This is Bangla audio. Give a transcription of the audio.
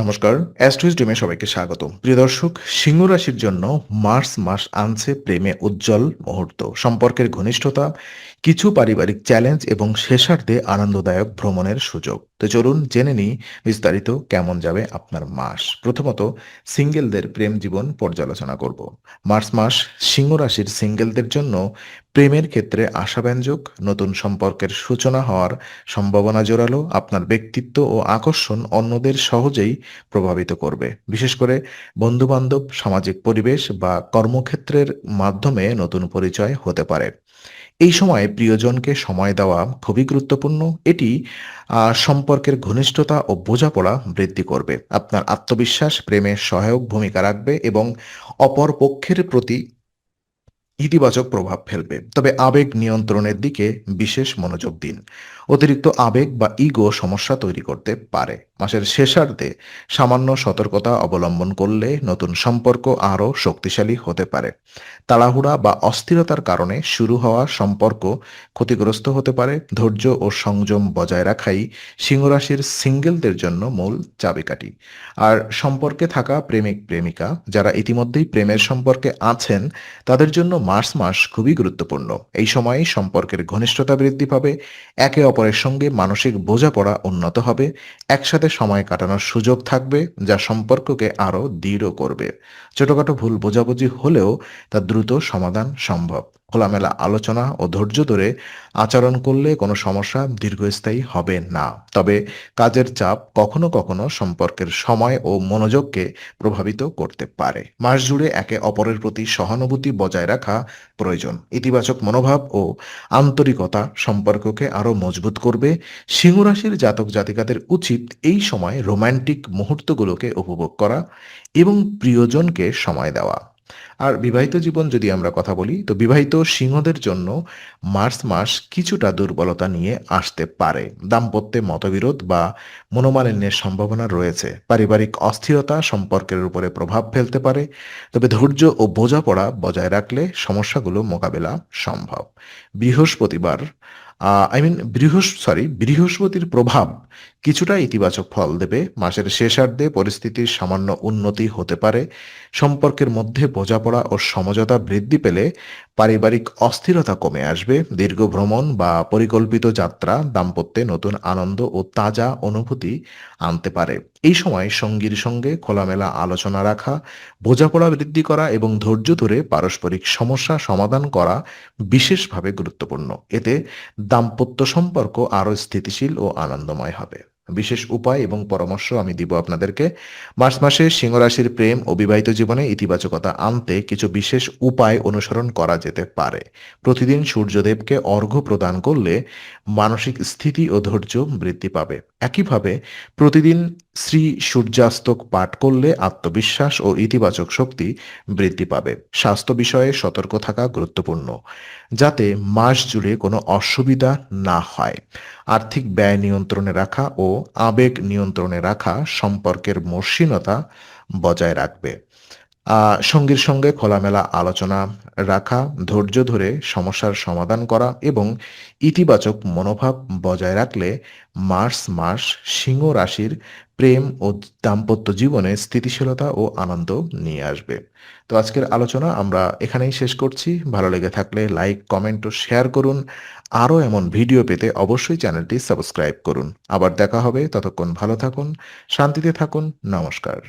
নমস্কার অ্যাস্ট্রোইজ ড্রিমে সবাইকে স্বাগত প্রিয় দর্শক, সিংহ রাশির জন্য মার্চ মাস আনছে প্রেমে উজ্জ্বল মুহূর্ত। সম্পর্কের ঘনিষ্ঠতা, কিছু পারিবারিক চ্যালেঞ্জ এবং শেষার্ধে আনন্দদায়ক ভ্রমণের সুযোগ। তো চলুন জেনে নিই বিস্তারিত কেমন যাবে আপনার মাস। প্রথমত সিঙ্গেলদের প্রেম জীবন পর্যালোচনা করব। মার্চ মাস সিংহ রাশির সিঙ্গেলদের জন্য প্রেমের ক্ষেত্রে আশাব্যঞ্জক, নতুন সম্পর্কের সূচনা হওয়ার সম্ভাবনা জোরালো, আপনার ব্যক্তিত্ব ও আকর্ষণ অন্যদের সহজেই প্রভাবিত করবে। বিশেষ করে বন্ধুবান্ধব, সামাজিক পরিবেশ বা কর্মক্ষেত্রের মাধ্যমে নতুন পরিচয় হতে পারে। এই সময়ে প্রিয়জনকে সময় দেওয়া খুবই গুরুত্বপূর্ণ। এটি সম্পর্কের ঘনিষ্ঠতা ও বোঝাপড়া বৃদ্ধি করবে। আপনার আত্মবিশ্বাস প্রেমে সহায়ক ভূমিকা রাখবে এবং অপর পক্ষের প্রতি ইতিবাচক প্রভাব ফেলবে। তবে আবেগ নিয়ন্ত্রণের দিকে বিশেষ মনোযোগ দিন। অতিরিক্ত আবেগ বা ইগো সমস্যা তৈরি করতে পারে। মাসের শেষার্ধে সামান্য সতর্কতা অবলম্বন করলে নতুন সম্পর্ক আরও শক্তিশালী হতে পারে। তাড়াহুড়া বা অস্থিরতার কারণে শুরু হওয়া সম্পর্ক ক্ষতিগ্রস্ত হতে পারে। ধৈর্য ও সংযম বজায় রাখাই সিংহরাশির সিঙ্গেলদের জন্য মূল চাবিকাঠি। আর সম্পর্কে থাকা প্রেমিক প্রেমিকা যারা ইতিমধ্যেই প্রেমের সম্পর্কে আছেন, তাদের জন্য মার্চ মাস খুবই গুরুত্বপূর্ণ। এই সময়ে সম্পর্কের ঘনিষ্ঠতা বৃদ্ধি পাবে, একে অপরের সঙ্গে মানসিক বোঝাপড়া উন্নত হবে, একসাথে সময় কাটানোর সুযোগ থাকবে যা সম্পর্ককে আরও দৃঢ় করবে। ছোটখাটো ভুল বোঝাবুঝি হলেও তা দ্রুত সমাধান সম্ভব। খোলামেলা আলোচনা ও ধৈর্য ধরে আচরণ করলে কোনো সমস্যা দীর্ঘস্থায়ী হবে না। তবে কাজের চাপ কখনো কখনো সম্পর্কের সময় ও মনোযোগকে প্রভাবিত করতে পারে। মাস জুড়ে একে অপরের প্রতি সহানুভূতি বজায় রাখা প্রয়োজন। ইতিবাচক মনোভাব ও আন্তরিকতা সম্পর্ককে আরও মজবুত করবে। সিংহরাশির জাতক জাতিকাদের উচিত এই সময় রোমান্টিক মুহূর্তগুলোকে উপভোগ করা এবং প্রিয়জনকে সময় দেওয়া। আর বিবাহিত জীবন যদি আমরা কথা বলি, তো বিবাহিত সিংহদের জন্য মার্চ মাস কিছুটা দুর্বলতা নিয়ে আসতে পারে। দাম্পত্যে মতবিরোধ বা মনোমালিন্যের সম্ভাবনা রয়েছে। পারিবারিক অস্থিরতা সম্পর্কের উপরে প্রভাব ফেলতে পারে। তবে ধৈর্য ও বোঝাপড়া বজায় রাখলে সমস্যাগুলো মোকাবেলা সম্ভব। বৃহস্পতিবার আই মিন বৃহস্ সরি বৃহস্পতির প্রভাব কিছুটা ইতিবাচক ফল দেবে। মাসের শেষার্ধে পরিস্থিতির সামান্য উন্নতি হতে পারে। সম্পর্কের মধ্যে বোঝাপড়া ও সমঝোতা বৃদ্ধি পেলে পারিবারিক অস্থিরতা কমে আসবে। দীর্ঘ ভ্রমণ বা পরিকল্পিত যাত্রা দাম্পত্যে নতুন আনন্দ ও তাজা অনুভূতি আনতে পারে। এই সময় সঙ্গীর সঙ্গে খোলামেলা আলোচনা রাখা, বোঝাপড়া বৃদ্ধি করা এবং ধৈর্য ধরে পারস্পরিক সমস্যা সমাধান করা বিশেষভাবে গুরুত্বপূর্ণ। এতে দাম্পত্য সম্পর্ক আরও স্থিতিশীল ও আনন্দময় হবে। বিশেষ উপায় এবং পরামর্শ আমি দিব আপনাদেরকে। মার্চ মাসে সিংহরাশির প্রেম ও বিবাহিত জীবনে ইতিবাচকতা আনতে কিছু বিশেষ উপায় অনুসরণ করা যেতে পারে। প্রতিদিন সূর্যদেবকে অর্ঘ্য প্রদান করলে মানসিক স্থিতি ও ধৈর্য বৃদ্ধি পাবে। একইভাবে প্রতিদিন শ্রী সূর্যাস্তক পাঠ করলে আত্মবিশ্বাস ও ইতিবাচক শক্তি বৃদ্ধি পাবে। স্বাস্থ্য বিষয়ে সতর্ক থাকা গুরুত্বপূর্ণ, যাতে মাস জুড়ে কোনো অসুবিধা না হয়। আর্থিক ব্যয় নিয়ন্ত্রণে রাখা ও আবেগ নিয়ন্ত্রণে রাখা সম্পর্কের মসৃণতা বজায় রাখবে। সঙ্গীর সঙ্গে খোলামেলা আলোচনা রাখা, ধৈর্য ধরে সমস্যার সমাধান করা এবং ইতিবাচক মনোভাব বজায় রাখলে মার্চ মাস সিংহ রাশির প্রেম ও দাম্পত্য জীবনে স্থিতিশীলতা ও আনন্দ নিয়ে আসবে। তো আজকের আলোচনা আমরা এখানেই শেষ করছি। ভালো লেগে থাকলে লাইক, কমেন্ট ও শেয়ার করুন। আরও এমন ভিডিও পেতে অবশ্যই চ্যানেলটি সাবস্ক্রাইব করুন। আবার দেখা হবে, ততক্ষণ ভালো থাকুন, শান্তিতে থাকুন, নমস্কার।